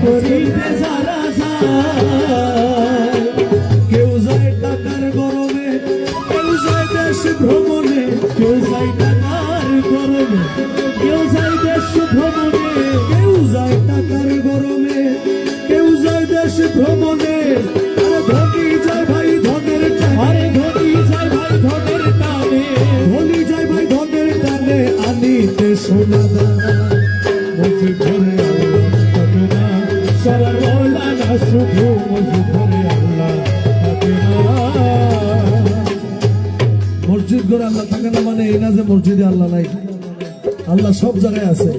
করিতে যারা কেউ যায় টাকার গরমে কেউ যায় দেশ ভ্রমণে কেউ যায় টাকার গরমে কেউ যায় দেশ ভ্রমণে কেউ যায় টাকার গরমে কেউ যায় দেশ ভ্রমণে। আরে ধনী যায় ভাই ধনের টানে। আরে ধনী যায় ভাই ধনের টানে। ধনী যায় ভাই ধনের টানে। আনিতে সোনা দানা মুঠি মসজিদ করে আল্লাহ থাকে না মানে এই না যে মসজিদে আল্লাহ নাই। আল্লাহ সব জায়গায় আছে।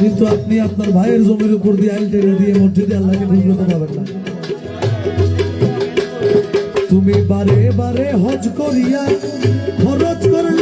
কিন্তু আপনি আপনার ভাইয়ের জমির উপর দিয়ে আইল টেনে দিয়ে মসজিদে আল্লাহকে ঢুকতে পাবেন না। তুমি বারে বারে হজ করিয়া খরচ করলা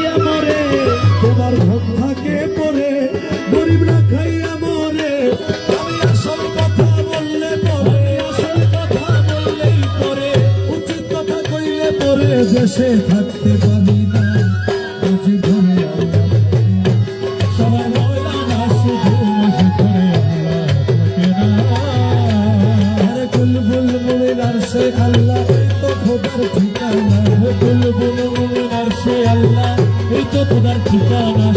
দেশে থাকতে পারি না। বুঝি ঘরে সবাই ময়দানা শুধু মুঝে করে আল্লাহ থাকে না। আরে বুলবুল সে আল্লাহ তো খোদার ঠিকানা। হে বুলবুল মুমিনার সে আল্লাহ এই তো খোদার ঠিকানা।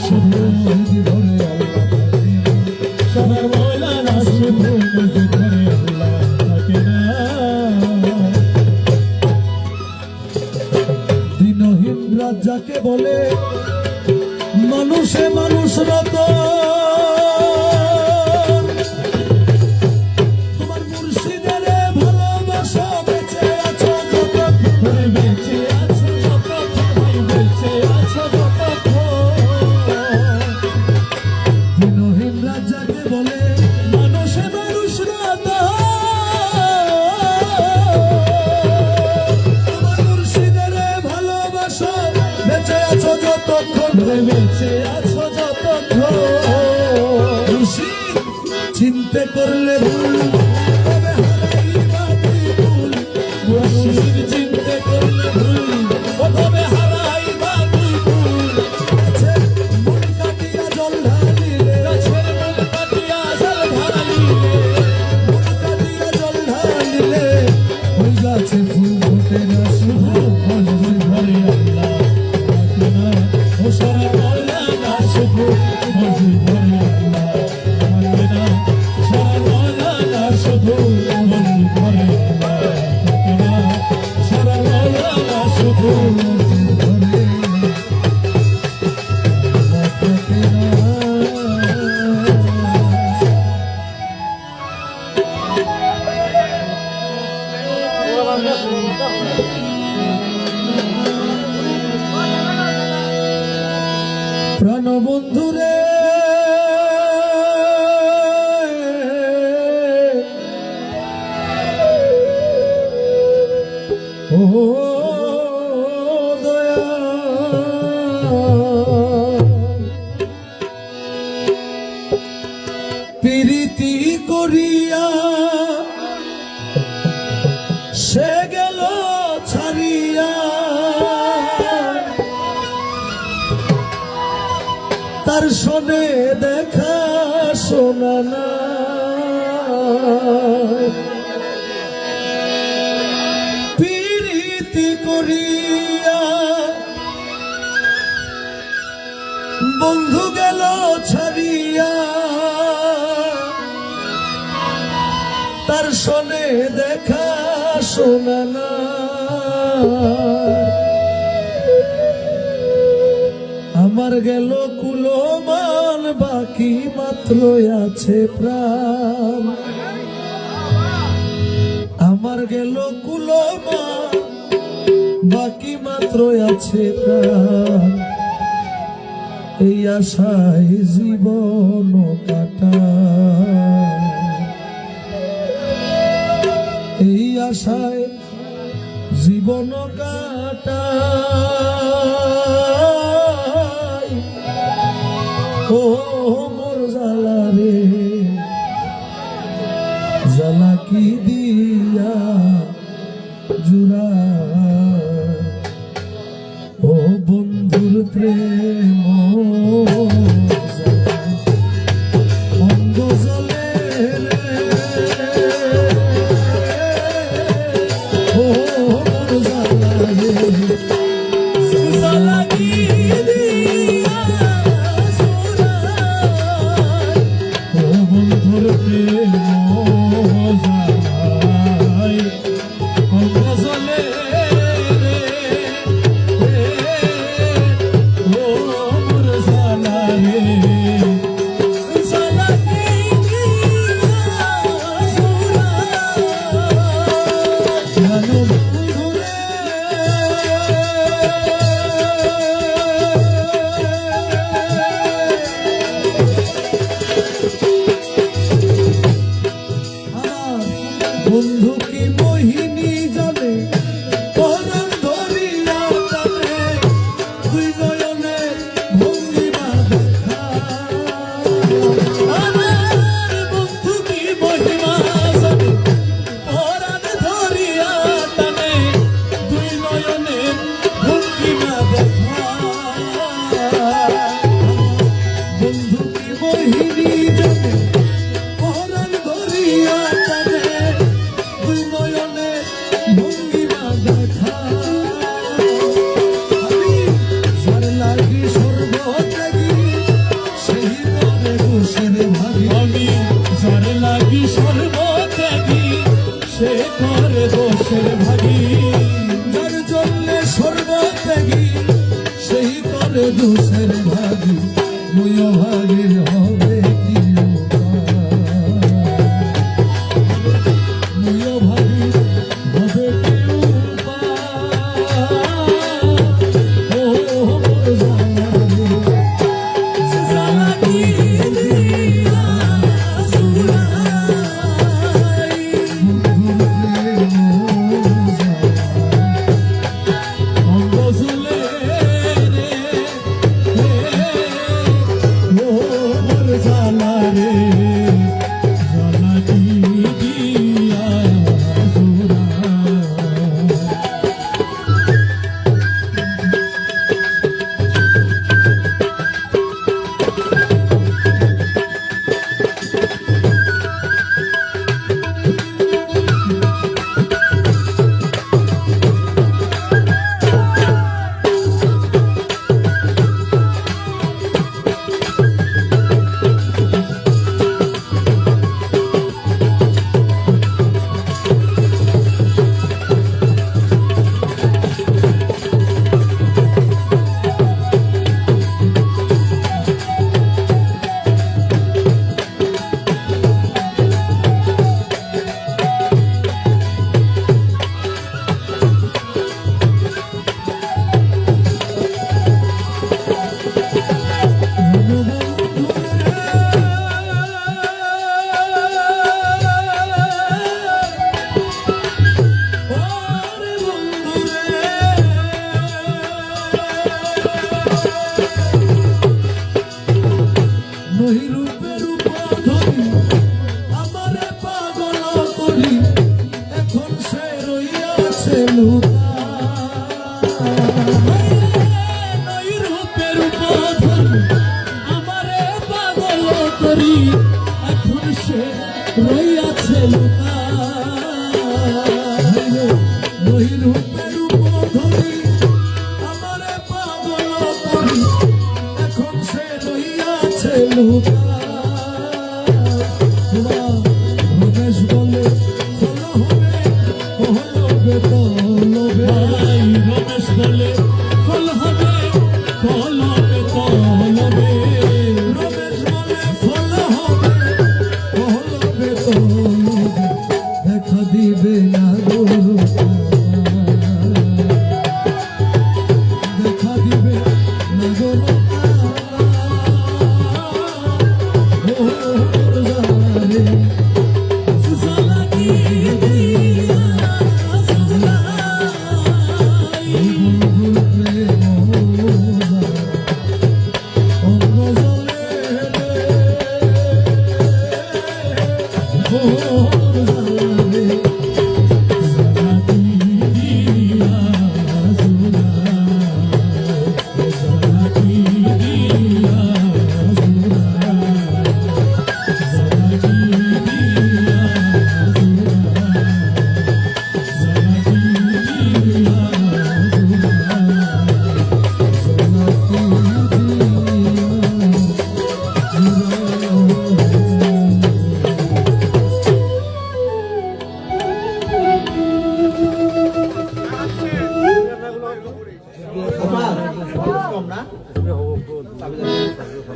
တော်မြတ်စွာဘုရား তার শোনে দেখা শোনা না প্রীতি করিয়া বন্ধু গেল ছাড়িয়া তার শোনে দেখা শোনা না আমার গেল কুলমান, বাকি মাত্র আছে প্রাণ। আমার গেল কুলমান, বাকি মাত্র আছে প্রাণ। এই আশায় জীবন কাটা এই আশায় জীবন কাটা oh, oh, oh.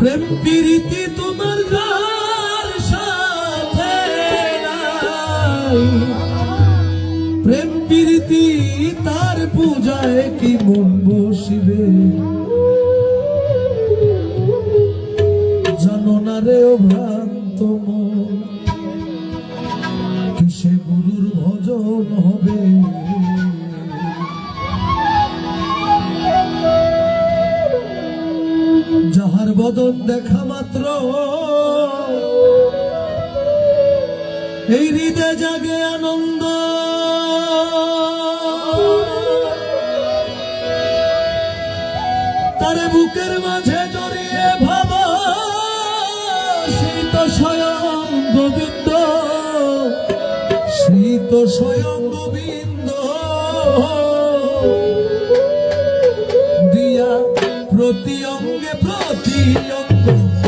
প্রেম প্রীতি তোমার যার সাথে প্রেম প্রীতি তার পূজায় কি মন বসিবে? জানো না রে ভ্রান্ত কিসে গুরুর ভজন হয়? নদর দেখা মাত্র। এই হৃদয় জাগে আনন্দ। তারে বুকের মাঝে জড়িয়ে ভাবা। সেই তো স্বয়ং গোবিন্দ। সেই তো স্বয়ং লক্ষ্য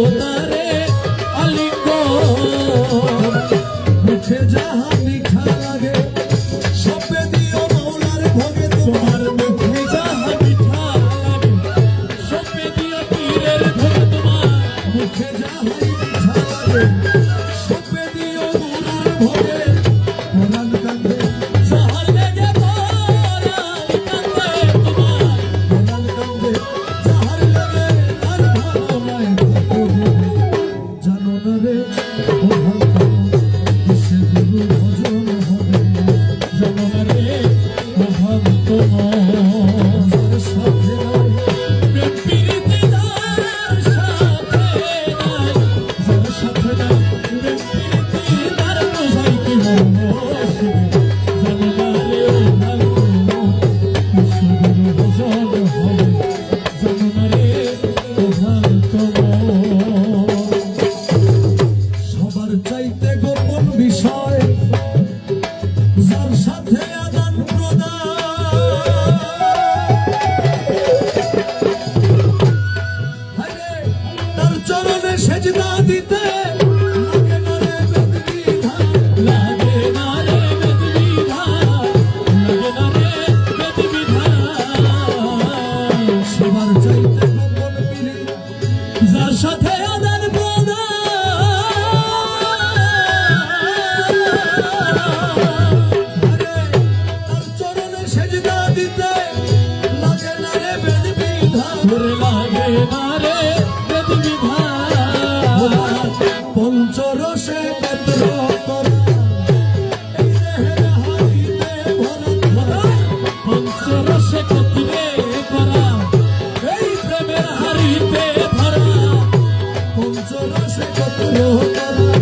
চলো সে কত